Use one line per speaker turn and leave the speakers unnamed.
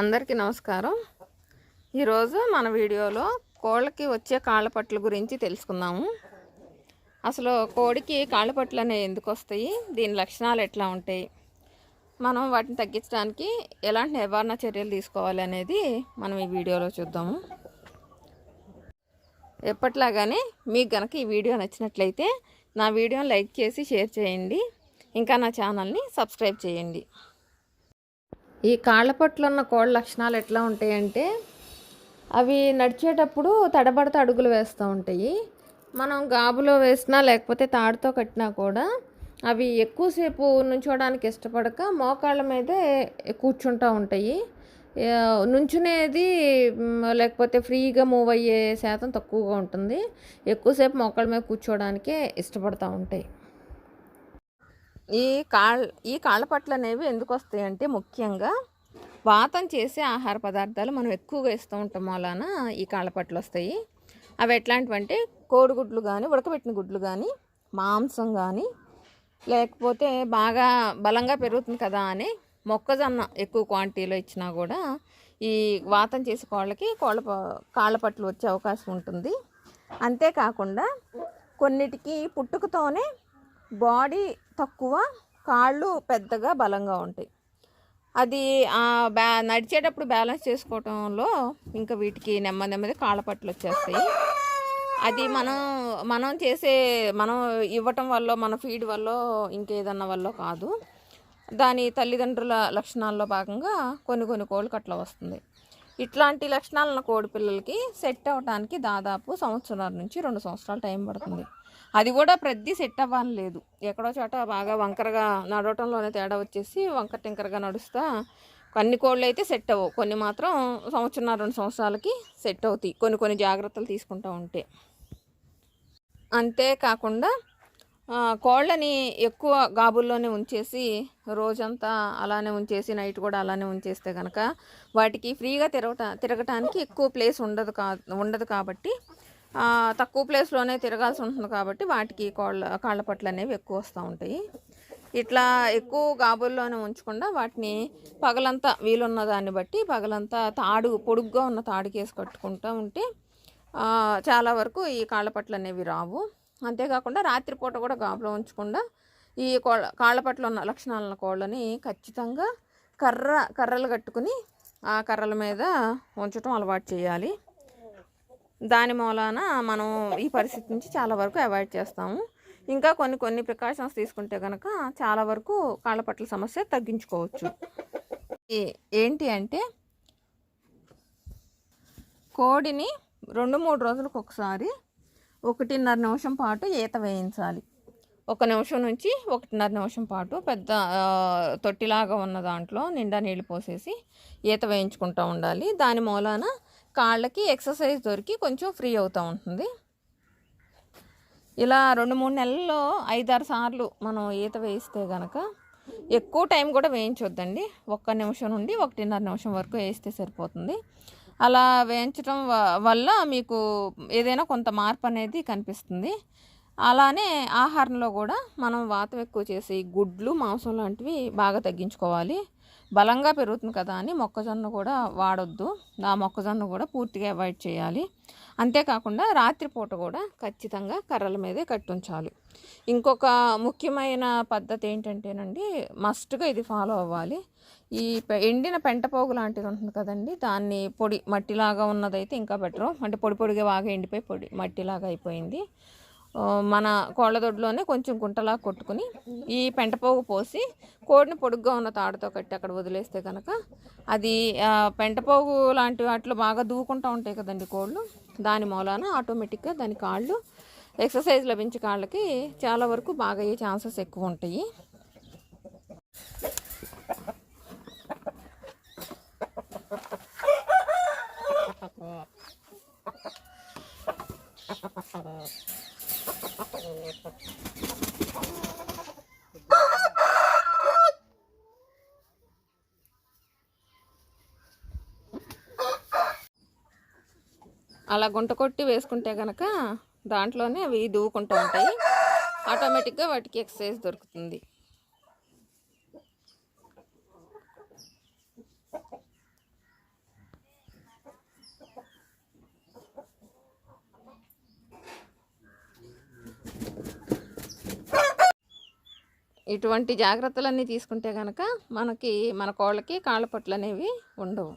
అందరికీ నమస్కారం. ఈరోజు మన వీడియోలో కోళ్ళకి వచ్చే కాళ్ళపట్ల గురించి తెలుసుకుందాము. అసలు కోడికి కాళ్ళపట్లు అనేవి ఎందుకు వస్తాయి? దీని లక్షణాలు ఎట్లా ఉంటాయి? మనం వాటిని తగ్గించడానికి ఎలాంటి నివారణ చర్యలు తీసుకోవాలి అనేది మనం ఈ వీడియోలో చూద్దాము. ఎప్పట్లాగానే మీకు కనుక ఈ వీడియో నచ్చినట్లయితే నా వీడియోని లైక్ చేసి షేర్ చేయండి. ఇంకా నా ఛానల్ని సబ్స్క్రైబ్ చేయండి. ఈ కాళ్ళపట్లు ఉన్న కోళ్ళ లక్షణాలు ఎట్లా ఉంటాయంటే అవి నడిచేటప్పుడు తడబడత అడుగులు వేస్తూ ఉంటాయి. మనం గాబులో వేసినా లేకపోతే తాడుతో కట్టినా కూడా అవి ఎక్కువసేపు నుంచోడానికి ఇష్టపడక మోకాళ్ళ మీదే కూర్చుంటూ ఉంటాయి. నుంచునేది లేకపోతే ఫ్రీగా మూవ్ అయ్యే శాతం తక్కువగా ఉంటుంది. ఎక్కువసేపు మోకాళ్ళ మీద కూర్చోవడానికే ఇష్టపడతూ ఉంటాయి. ఈ కాళ్ళ ఈ కాళ్ళపట్లు అనేవి ఎందుకు వస్తాయి అంటే ముఖ్యంగా వాతం చేసే ఆహార పదార్థాలు మనం ఎక్కువగా ఇస్తూ ఉంటాం వలన ఈ కాళ్ళపట్లు వస్తాయి అవి ఎట్లాంటివంటే కోడిగుడ్లు కానీ ఉడకబెట్టిన గుడ్లు కానీ మాంసం కానీ లేకపోతే బాగా బలంగా పెరుగుతుంది కదా అని మొక్కజొన్న ఎక్కువ క్వాంటిటీలో ఇచ్చినా కూడా ఈ వాతం చేసే కోళ్ళకి కోళ్ళ కాళ్ళపట్లు వచ్చే అవకాశం ఉంటుంది. అంతేకాకుండా కొన్నిటికి పుట్టుకతోనే బాడీ తక్కువ కాళ్ళు పెద్దగా బలంగా ఉంటాయి. అది బ్యా నడిచేటప్పుడు బ్యాలెన్స్ చేసుకోవటంలో ఇంకా వీటికి నెమ్మది నెమ్మది కాళ్ళ పట్లు వచ్చేస్తాయి. అది మనం మనం చేసే మనం ఇవ్వటం వల్ల మన ఫీడ్ వల్ల ఇంకేదన్నా వల్ల కాదు. దాని తల్లిదండ్రుల లక్షణాల్లో భాగంగా కొన్ని కొన్ని కోళ్ళు కట్ల వస్తుంది. ఇట్లాంటి లక్షణాలను కోడి పిల్లలకి సెట్ అవ్వడానికి దాదాపు సంవత్సరాల నుంచి రెండు సంవత్సరాలు టైం పడుతుంది. అది కూడా ప్రతి సెట్ అవ్వాలని లేదు. ఎక్కడో చోట బాగా వంకరగా నడవటంలోనే తేడా వచ్చేసి వంకర టింకరగా నడుస్తా కొన్ని కోళ్ళు అయితే సెట్ అవ్వవు. కొన్ని మాత్రం సంవత్సరం రెండు సంవత్సరాలకి సెట్ అవుతాయి. కొన్ని కొన్ని జాగ్రత్తలు తీసుకుంటూ ఉంటే. అంతేకాకుండా కోళ్ళని ఎక్కువ గాబుల్లోనే ఉంచేసి రోజంతా అలానే ఉంచేసి నైట్ కూడా అలానే ఉంచేస్తే కనుక వాటికి ఫ్రీగా తిరగట తిరగటానికి ఎక్కువ ప్లేస్ ఉండదు కా ఉండదు కాబట్టి తక్కువ ప్లేస్లోనే తిరగాల్సి ఉంటుంది కాబట్టి వాటికి కోళ్ళ కాళ్ళ పట్లు అనేవి ఎక్కువ వస్తూ ఉంటాయి. ఇట్లా ఎక్కువ గాబుల్లోనే ఉంచకుండా వాటిని పగలంతా వీలున్న దాన్ని బట్టి పగలంతా తాడు పొడుగ్గా ఉన్న తాడుకి వేసి కట్టుకుంటూ ఉంటే చాలా వరకు ఈ కాళ్ళపట్లు అనేవి రావు. అంతేకాకుండా రాత్రిపూట కూడా గాబులో ఉంచకుండా ఈ కోళ్ళ కాళ్ళపట్ల ఉన్న లక్షణాలున్న కోళ్ళని ఖచ్చితంగా కర్ర కర్రలు కట్టుకుని ఆ కర్రల మీద ఉంచడం అలవాటు చేయాలి. దాని మూలాన మనం ఈ పరిస్థితి నుంచి చాలా వరకు అవాయిడ్ చేస్తాము. ఇంకా కొన్ని కొన్ని ప్రికాషన్స్ తీసుకుంటే కనుక చాలా వరకు కాళ్ళపట్ల సమస్య తగ్గించుకోవచ్చు. ఏంటి అంటే కోడిని రెండు మూడు రోజులకు ఒకసారి ఒకటిన్నర నిమిషం పాటు ఈత వేయించాలి. ఒక నిమిషం నుంచి ఒకటిన్నర నిమిషం పాటు పెద్ద తొట్టిలాగా ఉన్న దాంట్లో నిండా నీళ్ళు పోసేసి ఈత వేయించుకుంటూ ఉండాలి. దాని మూలాన కాళ్ళకి ఎక్సర్సైజ్ దొరికి కొంచెం ఫ్రీ అవుతూ ఉంటుంది. ఇలా రెండు మూడు నెలల్లో ఐదారు సార్లు మనం ఈత వేయిస్తే కనుక ఎక్కువ టైం కూడా వేయించొద్దండి. ఒక్క నిమిషం నుండి ఒకటిన్నర నిమిషం వరకు వేస్తే సరిపోతుంది. అలా వేయించడం వల్ల మీకు ఏదైనా కొంత మార్పు అనేది కనిపిస్తుంది. అలానే ఆహారంలో కూడా మనం వాతం ఎక్కువ చేసి గుడ్లు మాంసం లాంటివి బాగా తగ్గించుకోవాలి. బలంగా పెరుగుతుంది కదా అని మొక్కజొన్న కూడా వాడొద్దు. ఆ మొక్కజొన్న కూడా పూర్తిగా అవాయిడ్ చేయాలి. అంతేకాకుండా రాత్రిపూట కూడా ఖచ్చితంగా కర్రల మీదే కట్టుంచాలి. ఇంకొక ముఖ్యమైన పద్ధతి ఏంటంటేనండి మస్ట్గా ఇది ఫాలో అవ్వాలి. ఈ పె- ఎండిన పెంటపోగు లాంటిది ఉంటుంది కదండి దాన్ని పొడి మట్టిలాగా ఉన్నదైతే ఇంకా బెటరు. అంటే పొడి పొడిగా బాగా ఎండిపోయి పొడి మట్టిలాగా అయిపోయింది. మన కోళ్ళ దొడ్లోనే కొంచెం గుంటలా కొట్టుకుని ఈ పెంటపోగు పోసి కోడిని పొడుగ్గా ఉన్న తాడుతో కట్టి అక్కడ వదిలేస్తే కనుక అది పెంటపోగు లాంటి వాటిలో బాగా దూకుంటూ ఉంటాయి కదండి కోళ్ళు. దాని మూలాన ఆటోమేటిక్గా దాని కాళ్ళు ఎక్సర్సైజ్ లభించే కాళ్ళకి చాలా వరకు బాగా అయ్యే ఛాన్సెస్ ఎక్కువ ఉంటాయి. అలా గుంట కొట్టి వేసుకుంటే కనుక దాంట్లోనే అవి దూకుంటూ ఉంటాయి. ఆటోమేటిక్గా వాటికి ఎక్సర్సైజ్ దొరుకుతుంది. ఇటువంటి జాగ్రత్తలన్నీ తీసుకుంటే కనుక మనకి మన కోళ్ళకి కాళ్ళపట్లు అనేవి ఉండవు.